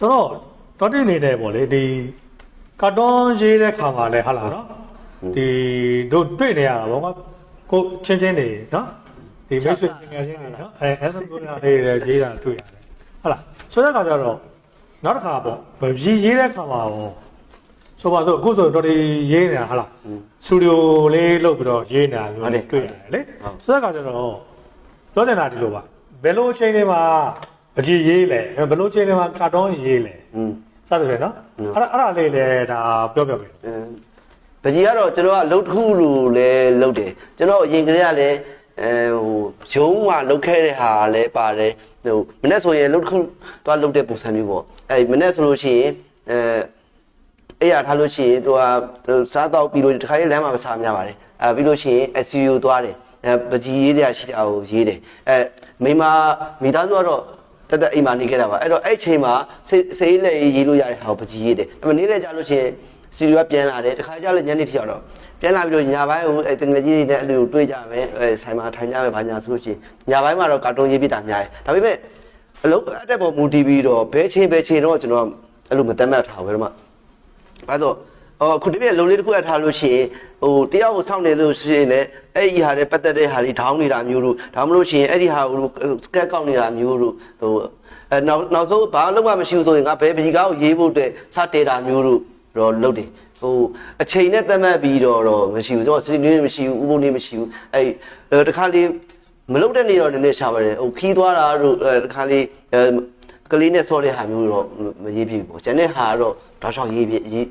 ဆိုတော့တော်တင်နေတယ်ပေါ့လေဒီကာတွန်းရေးတဲ့ခါမှာလဲဟာလာနော်ဒီတို့တွေ့နေရတာပေါ့ကွာကိုချင်းချင်းနေနော်ဒီမိတ်ဆွေငယ်ချင်းတွေနော်အဲအဲ့ဒါကိုလည်းရေးတာတွေ့ရတယ်ဟုတ်လားဆိုတဲ့ခါကျတော့နောက်တစ်ခါပေါ့ရေးရေးတဲ့ခါမှာပေါ့ဆိုပါစို့အခုဆိုတော်တင်ရေးနေတာဟာလားစတူဒီယိုလေးလုပ်ပြီးတော့ရေးနေတာမျိုးတွေ့ရတယ်လေဆိုတဲ့ခါကျတော့ပြောနေတာဒီလိုပါဘယ်လိုအချိန်တွေမှာ အကြည့်ရေးလဲဘယ်လိုအချိန်တွေမှာကာတွန်းရေးလဲอืม စသဖြင့်နော်အဲ့ဒါအဲ့ဒါလေးလည်းဒါပြောပြပေးပကြီးကတော့ကျွန်တော်ကလှုပ်တစ်ခုလို့လဲလှုပ်တယ်ကျွန်တော်အရင်ကတည်းကလည်းအဲဟိုဂျုံမှာလှုပ်ခဲ့တဲ့ဟာလည်းပါတယ်ဟိုမနေ့ဆိုရင်လှုပ်တစ်ခုတော့လှုပ်တဲ့ပုံစံမျိုးပေါ့အဲမနေ့ဆိုလို့ရှိရင်အဲအဲ့ရထားလို့ရှိရင်သူကစားတော့ပြီးလို့တခါလေးလမ်းမှာမစားများပါတယ်အဲပြီးလို့ရှိရင် SCU သွားတယ်အဲပကြီးရေးတဲ့ရှိတာကိုရေးတယ်အဲမိမမိသားစုကတော့ တက်တက်အိမ်မှာနေခဲ့တာပါအဲ့တော့အဲ့ချိန်မှာစိတ်စိတ်လက်ရေးလို့ရတဲ့ဟာကိုပကြီးရေးတယ်အဲ့မနေ့လဲကြာလို့ရှိရင်စီရီကပြန်လာတယ်တခါကျလည်းညနေထိအောင်တော့ပြန်လာပြီးတော့ညာဘိုင်းကိုအဲတငယ်ကြီးတွေနဲ့အဲ့လိုတွေ့ကြမယ်အဲဆိုင်မှာထိုင်ကြမယ်ဘာညာဆိုလို့ရှိရင်ညာဘိုင်းမှာတော့ကာတွန်းရေးပြတာများတယ်ဒါပေမဲ့အလုပ်အတက်ပေါ်မူတည်ပြီးတော့ဘဲချင်းဘဲချင်းတော့ကျွန်တော်အဲ့လိုမတတ်မှတ်ထားဘူးဘယ်တော့မှအဲတော့ အော်ခုတပြည့်လုံးလေးတစ်ခုအထားလို့ရှိရင်ဟိုတယောက်ကိုစောင့်နေလို့ရှိရင်လည်းအဲ့ဒီဟာနဲ့ပတ်သက်တဲ့ဟာတွေဒေါင်းနေတာမျိုးလို့ဒါမှမဟုတ်ရှင်အဲ့ဒီဟာကိုစကက်ကောက်နေတာမျိုးလို့ဟိုအဲနောက်နောက်ဆုံးဘာလို့မှမရှိဘူးဆိုရင်ငါဘယ်ပကြီးကားကိုရေးဖို့အတွက်စတဲတာမျိုးလို့တော့လုပ်တယ်ဟိုအချိန်နဲ့သတ်မှတ်ပြီးတော့တော့မရှိဘူးကျွန်တော်စနေနေ့မရှိဘူးဥပုံနေ့မရှိဘူးအဲ့တခါလေးမလုပ်တဲ့နေ့တော့နည်းနည်းရှာပါတယ်ဟိုခီးသွားတာတို့အဲတခါလေးအဲကလေးနဲ့ဆော့တဲ့ဟာမျိုးတော့မရေးပြဘူးပေါ့ကျန်တဲ့ဟာကတော့တောက်လျှောက်ရေးပြရေး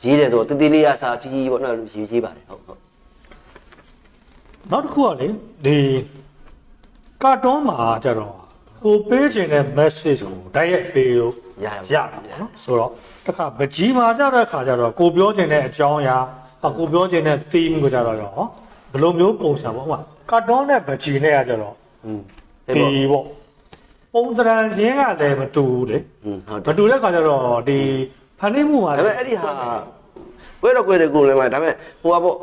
ရေးတယ်ဆိုတော့တတိလေးရစာကြီးကြီးပေါ့နော်လူရေးရေးပါတယ်ဟုတ်ဟုတ်နောက်တစ်ခုကလေဒီကာတွန်းမှာကြတော့ဟိုပေးခြင်းတဲ့ message ကိုတိုက်ရိုက်ပေးလို့ရရရတာပေါ့နော်ဆိုတော့တခါပကြီးမှာကြတဲ့အခါကျတော့ကိုပြောခြင်းတဲ့အကြောင်းအရာကိုပြောခြင်းတဲ့ theme ကိုကြတော့ရောဘလိုမျိုးပုံစံပေါ့ဟိုကာတွန်းနဲ့ပကြီးနဲ့ကကြတော့อืมဒီပေါ့ပုံသဏ္ဍာန်ချင်းကလည်းမတူဘူးလေမတူတဲ့အခါကျတော့ဒီ ဖန်နေမှုမှာဒါပေမဲ့အဲ့ဒီဟာကွဲတော့ကွဲတယ်ကိုလည်းမဒါပေမဲ့ဟိုပါပေါ့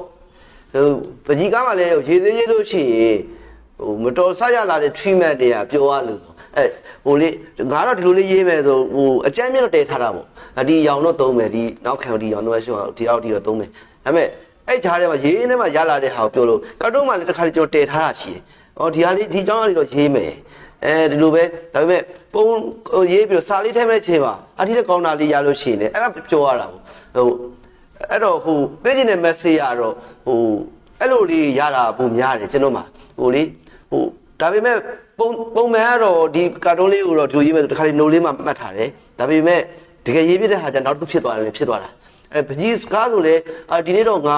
ဟိုပကြီးကားမှလည်းရေးသေးရေးလို့ရှိရင်ဟိုမတော်ဆရလာတဲ့ treatment တွေကပြောရလို့အဲဟိုလေငါတော့ဒီလိုလေးရေးမယ်ဆိုဟိုအကြမ်းမြင့်တော့တည်ထားတာပေါ့အဒီရောင်တော့သုံးမယ်ဒီနောက်ခံဒီရောင်တော့ရှောင်းဒီအောက်ဒီတော့သုံးမယ်ဒါပေမဲ့အဲ့ဂျားထဲမှာရေးနေမှာရလာတဲ့ဟာကိုပြောလို့ကာတွန်းမှလည်းတစ်ခါတည်းကျွန်တော်တည်ထားတာရှိတယ်။အော်ဒီဟာလေးဒီကြောင်းလေးတော့ရေးမယ်။ အဲဒီလိုပဲဒါပေမဲ့ပုံဟိုရေးပြီးတော့စာလေးထဲမဲ့ချိန်ပါအထီးတဲ့ကောင်းတာလေးရလို့ရှိရင်လည်းအဲ့ဒါပြောရတာပေါ့။ဟိုအဲ့တော့ဟိုပေးခြင်းတဲ့ message ကတော့ဟိုအဲ့လိုလေးရတာပုံများတယ်ကျွန်တော်မှာဟိုလေဟိုဒါပေမဲ့ပုံပုံမှန်ကတော့ဒီကာတွန်းလေးကိုတော့ဒီလိုရေးမယ်ဆိုတစ်ခါလေး note လေးမှမှတ်ထားတယ်ဒါပေမဲ့တကယ်ရေးပြတဲ့ဟာကျနောက်တစ်ခုဖြစ်သွားတယ်လေဖြစ်သွားတာအဲပကြီးစကားဆိုလေအာဒီနေ့တော့ငါ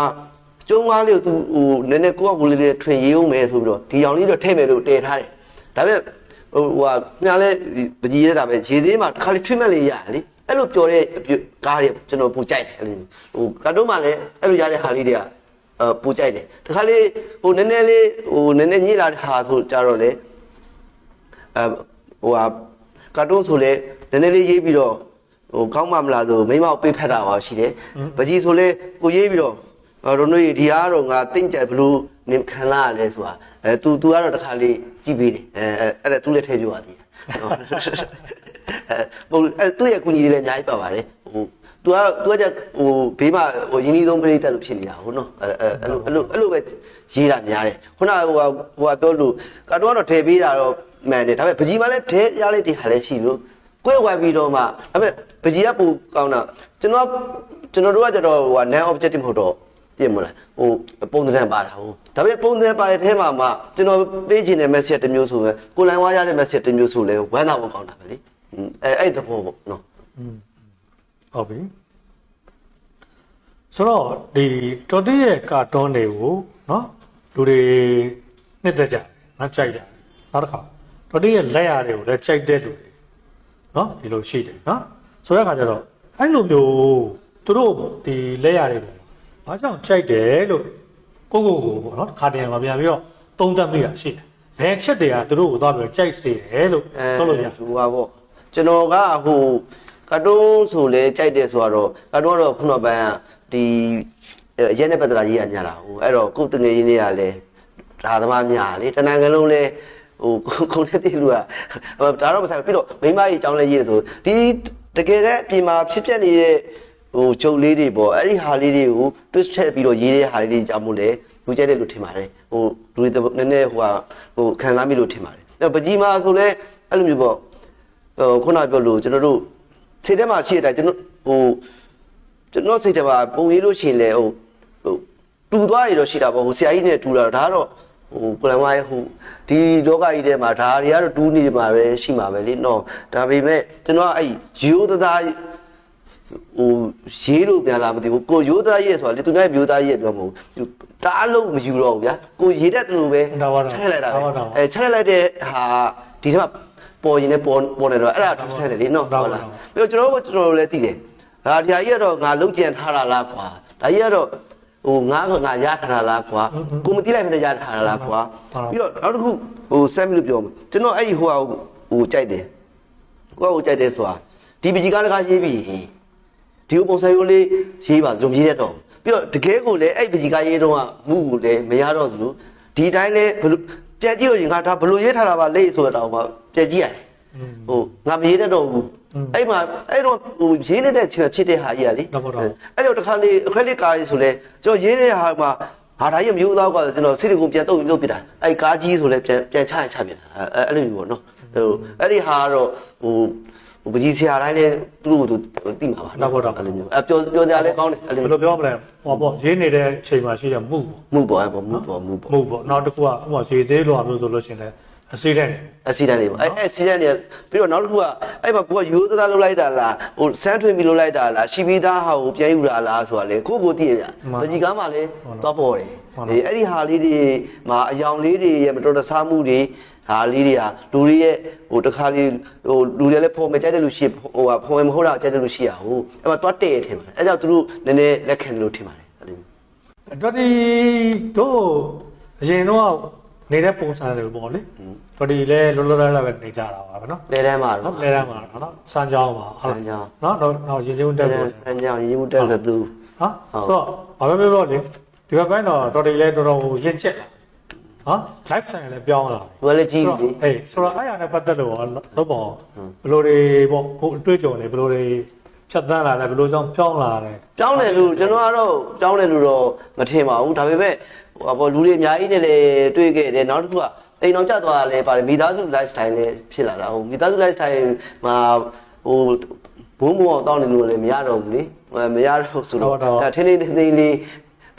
ကျုံးကားလေးကိုသူဟိုနည်းနည်းကိုယ့်အကူလေးလေးထွင်ရေးအောင်မယ်ဆိုပြီးတော့ဒီရောင်လေးတော့ထည့်မယ်လို့တည်ထားတယ်ဒါပေမဲ့ ဟိုဟိုကမြလဲပကြီးရတာပဲရေသေးမှာတစ်ခါလေး treatment လေးရတယ်လေအဲ့လိုပြောတဲ့ကားတွေကျွန်တော်ပူကြိုက်တယ်အဲ့လိုဟိုကာတွန်းမှလည်းအဲ့လိုရတဲ့ဟာလေးတွေကအဲပူကြိုက်တယ်တခါလေးဟိုနည်းနည်းလေးဟိုနည်းနည်းညစ်လာတဲ့ဟာဆိုကြတော့လေအဲဟိုဟာကာတွန်းဆိုလဲနည်းနည်းလေးရေးပြီးတော့ဟိုကောင်းမှမလားဆိုမိမကိုပေးဖက်တာပါရှိတယ်ပကြီးဆိုလဲကိုရေးပြီးတော့ အော်တို့တို့ဒီအားတော့ငါတင့်ကြဘလို့နင်ခံလာရလဲဆိုတာအဲ तू तू ကတော့တခါလေးကြည့်ပေးတယ်အဲအဲ့ဒါ तू လည်းထည့်ပြပါသေးတယ်အဲပုံအဲသူ့ရဲ့ကူညီတွေလည်းအများကြီးပါပါတယ်ဟို तू က तू ကကြဟိုဘေးမှာဟိုရင်းနှီးဆုံးပြိတက်လို့ဖြစ်နေတာဟုတ်နော်အဲအဲအဲ့လိုအဲ့လိုအဲ့လိုပဲရေးတာများတယ်ခုနကဟိုဟိုကပြောလို့ကာတွန်းကတော့ထည့်ပေးတာတော့မှန်တယ်ဒါပေမဲ့ပကြီးမလည်းထည့်ရလိုက်တဲ့ဟာလည်းရှိလို့ကိုယ်ဝိုင်ပြီးတော့မှဒါပေမဲ့ပကြီးကပူကောင်းတာကျွန်တော်ကျွန်တော်တို့ကကြတော့ဟိုက non objective မဟုတ်တော့ ပြင်မလားဟိုပုံသဏ္ဍာန်ပါတာဟုတ်ဒါပေမဲ့ပုံသဏ္ဍာန်ပါတဲ့ထဲမှာမှကျွန်တော်ပေးချင်တဲ့ message တစ်မျိုးဆိုပဲကိုလိုင်းဝါးရတဲ့ message တစ်မျိုးဆိုလဲဝမ်းသာဖို့ကောင်းတာပဲလေအဲအဲ့သဘောပေါ့နော်ဟုတ်ပြီဆိုတော့ဒီတော်တီရဲ့ကာတွန်းတွေကိုနော်လူတွေနှစ်သက်ကြတယ်နော်ကြိုက်ကြတယ်နောက်တစ်ခါတော်တီရဲ့လက်ရတွေကိုလည်းကြိုက်တဲ့လူတွေနော်ဒီလိုရှိတယ်နော်ဆိုတဲ့အခါကျတော့အဲ့လိုမျိုးသူတို့ဒီလက်ရတွေကို ဘာကြောင့်ကြိုက်တယ်လို့ကိုကိုကိုပေါ့နော်တစ်ခါတည်းမှာပြန်ပြီးတော့သုံးသပ်မိတာရှိတယ်ဘယ်ချက်တွေကသူတို့ကိုသွားပြီးတော့ကြိုက်စေတယ်လို့ပြောလို့ရတယ်ဟိုပါပေါ့ကျွန်တော်ကဟိုကာတွန်းဆိုလဲကြိုက်တယ်ဆိုတော့ကာတွန်းကတော့ခုနောက်ပိုင်းကဒီအရက်နဲ့ပတ်သက်တာရေးရများတာဟိုအဲ့တော့ကိုယ်တငယ်ရင်းတွေကလည်းဒါသမားများလေတနင်္ဂနွေလုံးလဲဟိုခုံတဲ့တိလူကဒါတော့မဆိုင်ပြီးတော့မိမကြီးအကြောင်းလဲရေးတယ်ဆိုဒီတကယ်လည်းအပြင်မှာဖြစ်ပျက်နေတဲ့ ဟိုဂျုံလေးတွေပေါ့အဲ့ဒီဟာလေးတွေကို twist ထည့်ပြီးတော့ရေးတဲ့ဟာလေးတွေကြောင့်မို့လဲလူကြိုက်တယ်လို့ထင်ပါတယ်ဟိုလူတွေနည်းနည်းဟိုဟာဟိုခံစားမိလို့ထင်ပါတယ်အဲ့ပကြီးမာဆိုလဲအဲ့လိုမျိုးပေါ့ဟိုခုနပြောလို့ကျွန်တော်တို့စိတ်ထဲမှာရှိတဲ့အတိုင်းကျွန်တော်ဟိုကျွန်တော်စိတ်ထဲမှာပုံရေးလို့ရှိရင်လေဟိုဟိုတူသွားရတော့ရှိတာပေါ့ဟိုဆရာကြီးနဲ့တူတာဒါကတော့ဟိုပလန်ဝိုင်းဟိုဒီလောကကြီးထဲမှာဒါတွေကတော့တူးနေမှာပဲရှိမှာပဲလေနော်ဒါပေမဲ့ကျွန်တော်ကအဲ့ရိုးသား ဟိုရေးလို့ပြန်လာမသိဘူးကိုရိုးသားရဲ့ဆိုတာလေသူများမျိုးသားရဲ့ပြောမဟုတ်ဘူးတအားလုံးမယူတော့ဘူးဗျာကိုရေးတတ်တယ်လို့ပဲဒါပါတော့ချက်လိုက်တာဒါပါပဲတော့အဲချက်လိုက်တဲ့ဟာဒီထဲမှာပေါ်ရင်လည်းပေါ်ပေါ်နေတော့အဲ့ဒါထူးဆန်းတယ်လေနော်ဒါပါဟုတ်လားတော့ပြီးတော့ကျွန်တော်တို့ကျွန်တော်တို့လည်းသိတယ်ဟာဒီဟာကြီးကတော့ငါလုံးကျန်ထားတာလားကွာဒါကြီးကတော့ဟိုငါကငါရထားတာလားကွာကိုမသိလိုက်မနဲ့ရထားတာလားကွာဟုတ်ပြီးတော့နောက်တစ်ခုဟိုဆမ်မီလို့ပြောမှာကျွန်တော်အဲ့ဒီဟိုဟာဟိုကြိုက်တယ်ကိုကဟိုကြိုက်တယ်ဆိုတာဒီပကြီးကားတကားရေးပြီး ဒီလိုပုံစံမျိုးလေးရေးပါကြုံရေးတတ်တော့ပြီးတော့တကယ်ကိုလည်းအဲ့ပကြီးကားရေးတော့ကမှုကိုလည်းမရတော့သလိုဒီတိုင်းလည်းဘလို့ပြန်ကြည့်လို့ရင်ငါဒါဘလို့ရေးထားတာပါလေဆိုတော့မှပြန်ကြည့်ရတယ်ဟိုငါမရေးတတ်တော့ဘူးအဲ့မှာအဲ့တော့ဟိုရေးနေတဲ့ချင်ဖြစ်တဲ့ဟာကြီးကလေတော့ပေါ့တော့အဲ့တော့တစ်ခါလေးအခက်လေးကားရေးဆိုလဲကျွန်တော်ရေးတဲ့ဟာမှာဟာဒါကြီးမျိုးသားကကျွန်တော်စိတ်ကိုပြန်တုပ်ပြီးလုပ်ပြတာအဲ့ကားကြီးဆိုလဲပြန်ပြန်ချရချပြတာအဲ့အဲ့လိုမျိုးပေါ့နော်ဟိုအဲ့ဒီဟာကတော့ဟို ဟိုပကြီးဆရာတိုင်းလည်းသူ့ကိုသူသိမှာပါတော့ပေါ့တော့အဲ့လိုမျိုးအပြောပြောကြလည်းကောင်းတယ်အဲ့လိုဘယ်မျိုးလိုပြောမလဲဟောပေါ့ရေးနေတဲ့အချိန်မှာရှိတဲ့မှုပေါ့မှုပေါ်ပေါ့မှုပေါ်မှုပေါ်မှုပေါ့နောက်တစ်ခုကဥပမာရေသေးလိုအမျိုးဆိုလို့ရှိရင်လည်းအစိတဲ့နေအစီတန်တွေပေါ့အဲ့အစီတန်တွေပြီးတော့နောက်တစ်ခုကအဲ့မှာကိုကရိုးသားသားလုပ်လိုက်တာလားဟိုစမ်းထွင်ပြီးလုပ်လိုက်တာလားရှိပြီးသားဟာကိုပြန်ယူတာလားဆိုတာလေကိုကိုတည်ရဗျပကြီးကားမှလည်းသွားပေါ်တယ်အေးအဲ့ဒီဟာလေးတွေမှာအယောင်လေးတွေရဲ့မတော်တဆမှုတွေ ဒါလေးတွေဟာလူတွေရဲ့ဟိုတခါလေးဟိုလူတွေလည်းဖုံမကြိုက်တဲ့လူရှိဟိုဟာဖုံမဟုတ်တာကြိုက်တဲ့လူရှိရဟိုအဲ့မှာသွားတဲ့ရထင်ပါတယ်အဲ့ကြောင့်သူတို့နည်းနည်းလက်ခံလို့ထင်ပါတယ်အဲ့လိုတော်ဒီတို့အရင်တော့နေတဲ့ပုံစံတွေပေါ့လေတော်ဒီလည်းလောလောလတ်လတ်ပဲနေကြတာပါဗျနော်လဲတန်းမှာတော့လဲတန်းမှာတော့နော်စမ်းကြောင်းပါစမ်းကြောင်းနော်တော့တော့ရေချင်းတက်ဖို့စမ်းကြောင်းရေချင်းတက်ကသူဟာဆိုတော့ဘာပဲပြောလို့လေဒီဘက်ပိုင်းတော့တော်ဒီလည်းတော်တော်ရင့်ချက်လာ ဟာ live ဆိုင်လည်းပြောင်းလာဘယ်လဲကြည့်ပြီအေးဆိုတော့အဲ့ရနဲ့ပတ်သက်လို့တော့ပေါ့ဘလိုတွေပေါ့ကိုအတွေ့အကြုံလေဘလိုတွေဖြတ်သန်းလာလဲဘလိုကြောင့်ပြောင်းလာတယ်ပြောင်းတယ်လို့ကျွန်တော်ကတော့ပြောင်းတယ်လို့တော့မထင်ပါဘူးဒါပေမဲ့ဟိုဘောလူတွေအများကြီးနဲ့လည်းတွေ့ခဲ့တယ်နောက်တစ်ခုကအိမ်အောင်ကျသွားတာလည်းပါတယ်မိသားစု lifestyle လည်းဖြစ်လာတာဟိုမိသားစု lifestyle မှာဟိုဘုံဘုံအောင်တောင်းနေလို့လည်းမရတော့ဘူးလေမရတော့ဆိုတော့ဒါထင်းထင်းသေးသေးလေး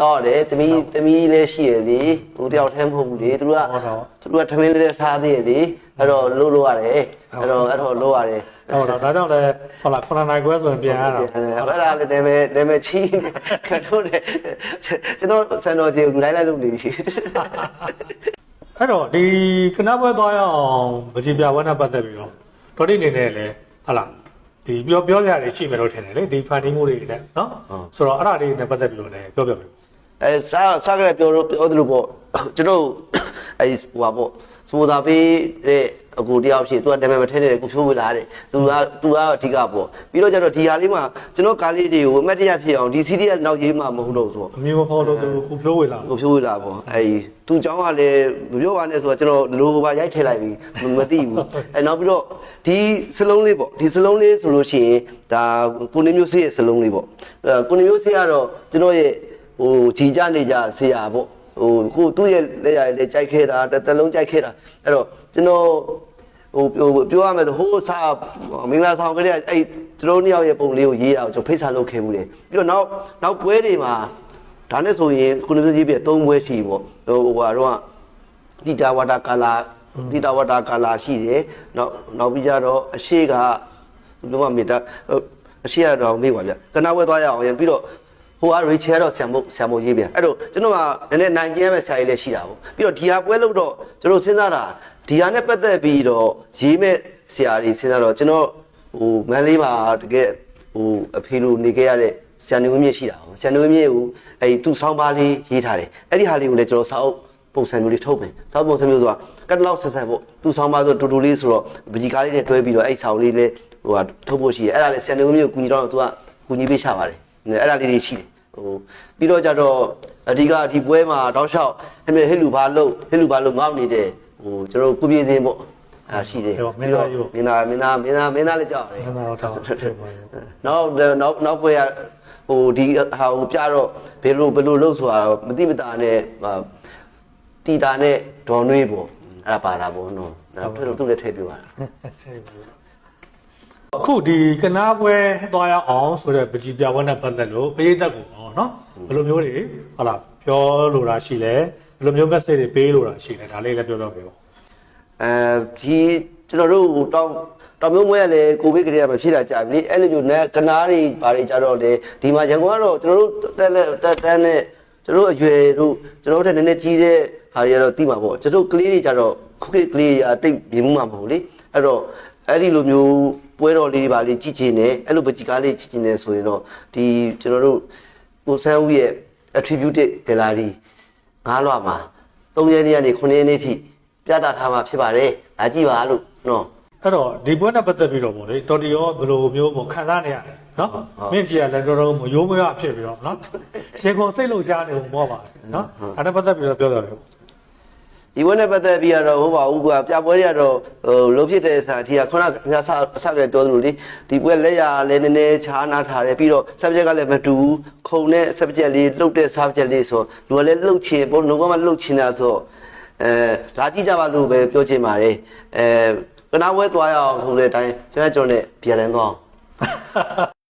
တော့တယ်တမီးတမီးလည်းရှိရလေဟိုတယောက်တည်းမဟုတ်ဘူးလေသူတို့ကသူတို့ကထမင်းလေးထားသေးရလေအဲ့တော့လှုပ်လို့ရတယ်အဲ့တော့အဲ့တော့လှုပ်ရတယ်ဟုတ်တော့ဒါကြောင့်လည်းဟုတ်လားခုနနိုင်ခွဲဆိုရင်ပြန်ရတာအဲ့ဒါလည်းနာမည်နာမည်ချီးခတ်လို့တယ်ကျွန်တော်စံတော်ကြီးလူတိုင်းလိုက်လို့နေပြီအဲ့တော့ဒီကနပွဲသွားရအောင်မကြည်ပြပွဲနဲ့ပတ်သက်ပြီးတော့တော်တိအနေနဲ့လည်းဟုတ်လားဒီပြောပြောကြရတယ်ရှိမယ်လို့ထင်တယ်လေဒီ funding မှုတွေနဲ့နော်ဆိုတော့အဲ့ဒါလေးနဲ့ပတ်သက်ပြီးတော့လည်းပြောပြပေး အဲစားစားကြရပြောလို့ပြောတယ်လို့ပေါ့ကျွန်တော်အဲဟိုပါပေါ့စမိုသာပေးတဲ့အကူတယောက်ရှိသူကနာမည်မထည့်တဲ့ကိုဖြိုးဝေလာတဲ့သူကသူကအဓိကပေါ့ပြီးတော့ကျတော့ဒီဟာလေးမှာကျွန်တော်ကားလေးတွေကိုအမတ်တရဖြစ်အောင်ဒီ CD ကနောက်ရေးမှမဟုတ်တော့ဆို အမျိုးမဖော်လို့သူကိုဖြိုးဝေလာ ကိုဖြိုးဝေလာပေါ့အဲဒီသူเจ้าကလည်းမပြောပါနဲ့ဆိုတော့ကျွန်တော်လိုပါရိုက်ထည့်လိုက်ပြီမသိဘူးအဲနောက်ပြီးတော့ဒီစလုံးလေးပေါ့ဒီစလုံးလေးဆိုလို့ရှိရင်ဒါကိုနေမျိုးစေးရဲ့စလုံးလေးပေါ့အဲကိုနေမျိုးစေးကတော့ကျွန်တော်ရဲ့ ဟိုဂျီကြနေကြဆရာပေါ့ဟိုကိုသူ့ရဲ့လက်ရည်လေးကြိုက်ခဲ့တာတစ်သက်လုံးကြိုက်ခဲ့တာအဲ့တော့ကျွန်တော်ဟိုဟိုပြောရမယ်ဆိုဟိုးစားမင်္ဂလာဆောင်ကလေးကအဲ့ကျွန်တော်နှစ်ယောက်ရဲ့ပုံလေးကိုရေးတာကိုကျွန်တော်ဖိတ်စာလုပ်ခဲ့ဘူးလေပြီးတော့နောက်နောက်ပွဲတွေမှာဒါနဲ့ဆိုရင်ကုလမျိုးကြီးပြ၃ဘွဲရှိပေါ့ဟိုဟိုဟာတော့တိတာဝတာကာလာတိတာဝတာကာလာရှိတယ်နောက်နောက်ပြီးကြတော့အရှိကဘယ်မှာမေတ္တာအရှိကတော့မေ့ပါဗျကနာဝဲသွားရအောင်ရင်ပြီးတော့ ဟိုကရီချယ်တော့ဆံမို့ဆံမို့ရေးပြန်အဲ့တော့ကျွန်တော်ကနည်းနည်းနိုင်ကျဲမဲ့ဆရာကြီးလည်းရှိတာပေါ့ပြီးတော့ဒီဟာပွဲလို့တော့ကျွန်တော်စဉ်းစားတာဒီဟာနဲ့ပတ်သက်ပြီးတော့ရေးမဲ့ဆရာကြီးစဉ်းစားတော့ကျွန်တော်ဟိုမန်းလေးမှာတကယ်ဟိုအဖေလိုနေခဲ့ရတဲ့ဆန်နေဝင်းမြင့်ရှိတာပေါ့ဆန်နေဝင်းမြင့်ကိုအဲဒီသူ့ဆောင်းပါးလေးရေးထားတယ်အဲ့ဒီဟာလေးကိုလည်းကျွန်တော်စာအုပ်ပုံစံမျိုးလေးထုတ်မယ်စာအုပ်ပုံစံမျိုးဆိုတာကတ်တလောက်ဆက်ဆက်ပေါ့သူ့ဆောင်းပါးဆိုတူတူလေးဆိုတော့ပကြီးကားလေးနဲ့တွဲပြီးတော့အဲ့ဆောင်းလေးလေးဟိုဟာထုတ်ဖို့ရှိတယ်အဲ့ဒါလည်းဆန်နေဝင်းမြင့်ကိုကူညီတော့သူကကူညီပေးချပါတယ်အဲ့ဒါလေးတွေရှိတယ် ဟိုပြီးတော့ကြတော့အဓိကဒီပွဲမှာတောက်လျှောက်ဟဲ့ဟဲ့လူဘာလို့ဟဲ့လူဘာလို့ငေါ့နေတဲ့ဟိုကျွန်တော်ကုပြေးစင်းပေါ့အာရှိတယ်ဟုတ်ပါမင်းသားရိုးမင်းသားမင်းသားမင်းသားမင်းသားလည်းကြောက်တယ်မင်းသားတော့တောင်းတယ်ပါနောက်နောက်နောက်ပွဲကဟိုဒီဟာကိုပြတော့ဘယ်လိုဘယ်လိုလုပ်ဆိုတာတော့မတိမတာနဲ့ဟာတီတာနဲ့ဒေါ်နွေးပေါ့အဲ့ဒါပါတာပေါ့နော်နောက်သူတို့သူလည်းထည့်ပြပါတာ အခုဒီကနာပွဲသွားရအောင်ဆိုတဲ့ပကြီးပြပွဲနဲ့ပတ်သက်လို့ပရိသတ်ကိုပေါ့နော်ဘယ်လိုမျိုးတွေဟုတ်လားပြောလိုတာရှိလဲဘယ်လိုမျိုး message တွေပေးလိုတာရှိလဲဒါလေးလည်းပြောပြောပြပါအဲဒီကျွန်တော်တို့တောင်းတောင်မျိုးမွေးရလေကိုဗစ်ကလေးကမဖြစ်တာကြာပြီလေအဲ့လိုမျိုးနဲ့ကနားတွေဘာတွေကြတော့လေဒီမှာရန်ကုန်ကတော့ကျွန်တော်တို့တက်လက်တက်တန်းနဲ့ကျွန်တော်တို့အရွယ်တို့ကျွန်တော်တို့ထက်နည်းနည်းကြီးတဲ့ဟာတွေကတော့တိမှာပေါ့ကျွန်တော်တို့ကလေးတွေကြတော့ခုခေတ်ကလေးအတိတ်မြင်မှုမှာမဟုတ်လေအဲ့တော့ အဲ့ဒီလိုမျိုးပွဲတော်လေးတွေပါလေးကြည့်ချင်တယ်အဲ့လိုပကြီးကားလေးကြည့်ချင်တယ်ဆိုရင်တော့ဒီကျွန်တော်တို့ကိုဆန်းဦးရဲ့ attributed gallery ငါးလွှာမှာ3ရက်နေ့ကနေ9ရက်နေ့ထိပြသထားမှာဖြစ်ပါတယ်။လာကြည့်ပါလို့နော်အဲ့တော့ဒီပွဲနဲ့ပတ်သက်ပြီးတော့ပေါ့လေတော်တီရောဘယ်လိုမျိုးပေါ့ခံစားနေရလဲနော်မင်းကြီးကလည်းတော်တော်မရိုးမရဖြစ်ပြီးတော့နော်ရှင်ကုန်စိတ်လုံရှားနေပုံပေါ့ပါနော်အဲ့ဒါပတ်သက်ပြီးတော့ပြောတော့တယ်။ ဒီဘက်နဲ့ပတ်သက်ပြီးတော့ဟိုပါဘူးကွာပြပွဲတွေကတော့ဟိုလုံးဖြစ်တဲ့စာအထိကခုနကမြတ်ဆအဆက်ပြပြောသလိုလေဒီပွဲလက်ရလည်းနည်းနည်းချားနာထားတယ်ပြီးတော့ subject ကလည်းမတူဘူးခုံတဲ့ subject လေးလှုပ်တဲ့ subject လေးဆိုလူကလည်းလှုပ်ချင်ပေါ့ငကမှလှုပ်ချင်တာဆိုအဲလာကြည့်ကြပါလို့ပဲပြောချင်ပါတယ်အဲကနာဝဲသွားရအောင်ဆိုတဲ့အတိုင်းကျွန်တော်ကျွန်တော်နဲ့ပြန်လည်သွားအောင်